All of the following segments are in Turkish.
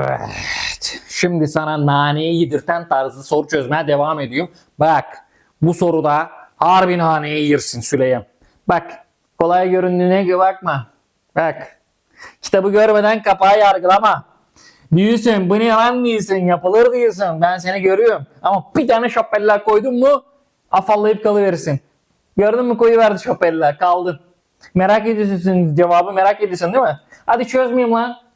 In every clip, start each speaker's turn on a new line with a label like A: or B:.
A: Evet. Şimdi sana naneyi yedirten tarzı soru çözmeye devam ediyorum. Bak bu soruda harbi naneyi yersin Süleyman. Bak kolay göründüğüne bakma. Bak kitabı görmeden kapağı yargılama. Diyorsun bu ne lan diyorsun yapılır diyorsun ben seni görüyorum. Ama bir tane şapeller koydun mu afallayıp kalıverirsin. Gördün mü koyuverdi şapeller kaldın. Merak ediyorsun cevabı merak ediyorsun değil mi? Hadi çözmeyeyim lan.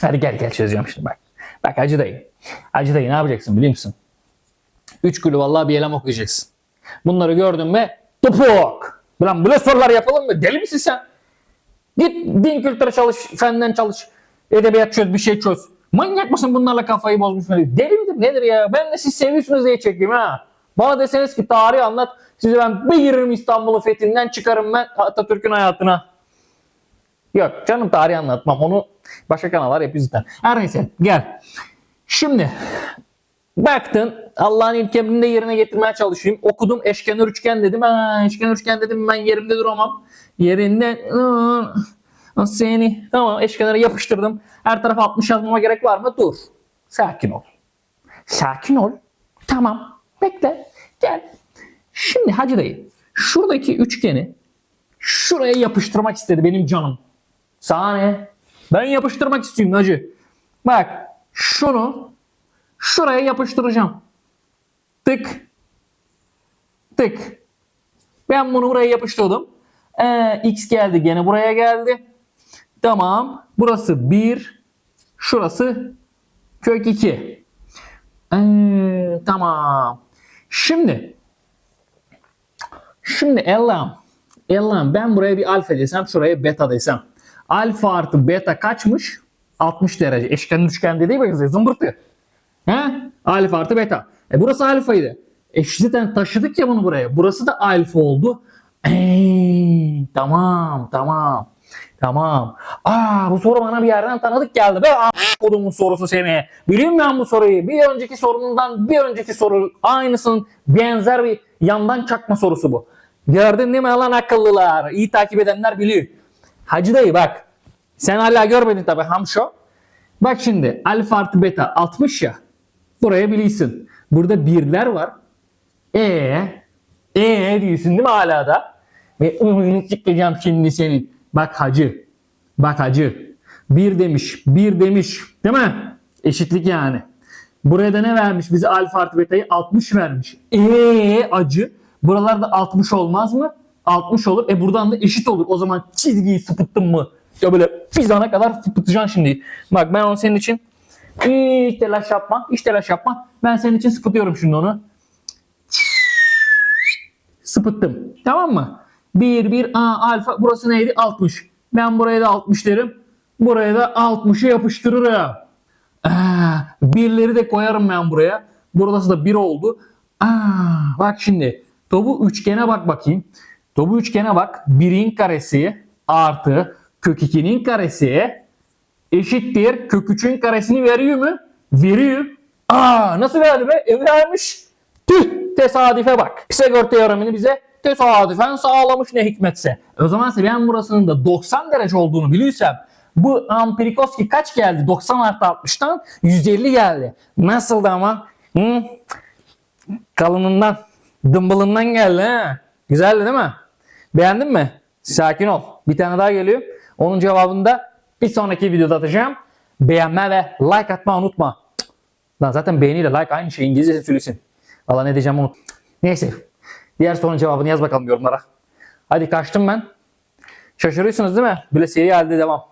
A: Hadi gel gel çözeceğim şimdi bak. Bak Hacı dayı. Hacı dayı ne yapacaksın biliyor musun? Üç gülü vallahi bir elem okuyacaksın. Bunları gördün mü topuk. Ulan böyle sorular yapalım mı? Deli misin sen? Git din kültürü çalış, fenden çalış. Edebiyat çöz, bir şey çöz. Manyak mısın bunlarla kafayı bozmuş mu? Deli midir nedir ya? Ben de siz seviyorsunuz diye çekeyim ha. Bana deseniz ki tarihi anlat. Size ben bir giririm İstanbul'un fethinden çıkarım ben Atatürk'ün hayatına. Yok canım tarih anlatmam. Onu başka kanallar yapıyor zaten. Her neyse gel. Şimdi baktın Allah'ın ilk emrini de yerine getirmeye çalışayım. Okudum eşkenar üçgen dedim. Ha, eşkenar üçgen dedim ben yerimde duramam. Yerinde ıı, seni tamam eşkenara yapıştırdım. Her tarafa 60 yazmama gerek var mı? Dur. Sakin ol. Sakin ol. Tamam. Bekle. Gel. Şimdi Hacı dayı şuradaki üçgeni şuraya yapıştırmak istedi benim canım. Sana ne? Ben yapıştırmak istiyorum hacı. Bak şunu şuraya yapıştıracağım. Tık. Tık. Ben bunu buraya yapıştırdım. Ee, x geldi gene buraya geldi. Tamam. Burası 1. Şurası kök 2. Ee, tamam. Şimdi Şimdi Allah'ım Allah'ım ben buraya bir alfa desem şuraya beta desem. Alfa artı beta kaçmış? 60 derece. Eşkenar üçgen dediği gibi zımbırtı. He? Alfa artı beta. E burası alfaydı. E zaten taşıdık ya bunu buraya. Burası da alfa oldu. Eee, tamam tamam. Tamam. Aa bu soru bana bir yerden tanıdık geldi. Be kodumun sorusu seni. Biliyorum ben bu soruyu. Bir önceki sorundan bir önceki soru aynısının benzer bir yandan çakma sorusu bu. Gördün değil mi lan akıllılar? İyi takip edenler biliyor. Hacı dayı bak. Sen hala görmedin tabi hamşo. Bak şimdi alfa artı beta 60 ya. Buraya bilirsin. Burada birler var. E e diyorsun değil mi hala da? Ve ıhını çıkacağım şimdi senin. Bak hacı. Bak hacı. Bir demiş. Bir demiş. Değil mi? Eşitlik yani. Buraya da ne vermiş? Bize alfa artı beta'yı 60 vermiş. Eee acı. Buralarda 60 olmaz mı? 60 olur. E buradan da eşit olur. O zaman çizgiyi sıpıttın mı? Ya böyle fizana kadar sıpıtacaksın şimdi. Bak ben onu senin için hiç telaş yapma. Hiç telaş yapma. Ben senin için sıpıtıyorum şimdi onu. Sıpıttım. Tamam mı? 1, 1, A, alfa. Burası neydi? 60. Ben buraya da 60 derim. Buraya da 60'ı yapıştırırım. Aa, birleri de koyarım ben buraya. Burası da 1 oldu. Aa, bak şimdi. Topu üçgene bak bakayım. Topu üçgene bak. 1'in karesi artı kök 2'nin karesi eşittir. Kök 3'ün karesini veriyor mu? Veriyor. Aa, nasıl verdi be? E vermiş. Tüh tesadüfe bak. Pisagor teoremini bize tesadüfen sağlamış ne hikmetse. O zaman ben burasının da 90 derece olduğunu biliyorsam bu Ampirikoski kaç geldi? 90 artı 60'tan 150 geldi. Nasıldı ama? Hı? Kalınından, dımbılından geldi ha. Güzeldi değil mi? Beğendin mi? Sakin ol. Bir tane daha geliyor. Onun cevabını da bir sonraki videoda atacağım. Beğenme ve like atma unutma. Cık. Lan zaten beğeniyle like aynı şey. İngilizce söylesin. Valla ne diyeceğim unut. Neyse. Diğer sorunun cevabını yaz bakalım yorumlara. Hadi kaçtım ben. Şaşırıyorsunuz değil mi? Böyle seri halde devam.